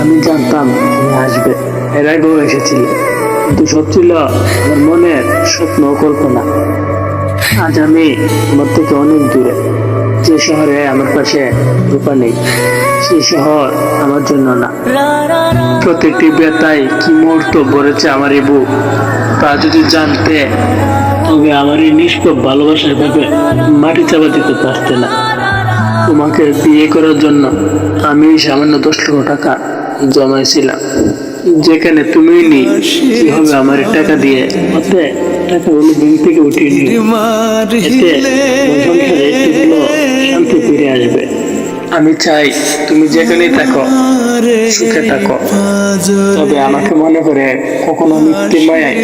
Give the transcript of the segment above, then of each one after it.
আমি জানতাম তুমি আসবে। এর আগেও এসেছিলে। কিন্তু সব ছিল আমার মনের স্বপ্ন কল্পনা। আজ আমি তোমার থেকে অনেক দূরে। যে শহরে আমার পাশে রূপা নেই সেই শহর আমার জন্য না। প্রত্যেকটি ব্যথায় কি মুহূর্ত ভরেছে আমার এই বুক, তা যদি জানতে, তবে আমার এই নিষ্পাপ ভালোবাসার ভাবে মাটি চাপা দিতে পারতে না। তোমাকে বিয়ে করার জন্য আমি সামান্য দশ লক্ষ টাকা জমাইছিলাম। যেখানে তুমি নি, কীভাবে আমার টাকা দিয়ে টাকাগুলো ব্যাংক থেকে উঠিয়ে শান্তি ফিরে আসবে। আমি চাই তুমি যেখানেই থাকো, সুখে থাকো। তবে আমাকে মনে করে কখনো মিথ্যে মায়ায়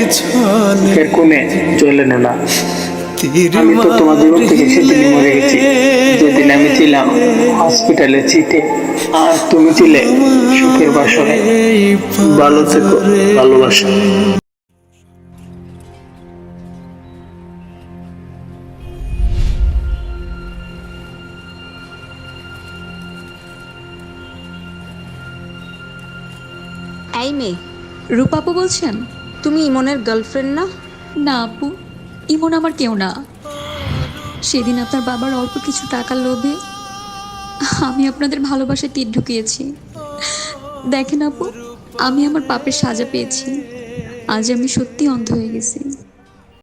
কোণে চলে না আমি তো তোমার জীবন থেকে সেদিন মরে গেছি। যেদিন আমি ছিলাম হসপিটালে আর তুমি ছিলে সুখের বাসনে ভালো থেকো ভালোবাসা। এই মেয়ে রূপাপু বলছেন? তুমি ইমনের গার্লফ্রেন্ড না? না আপু। ইমন আমার কেউ না। সেদিন আপনার বাবার অল্প কিছু টাকার লোভে আমি আপনাদের ভালোবাসায় তীর ঢুকিয়েছি। দেখেন আপু, আমি আমার পাপের সাজা পেয়েছি। আজ আমি সত্যি অন্ধ হয়ে গেছি।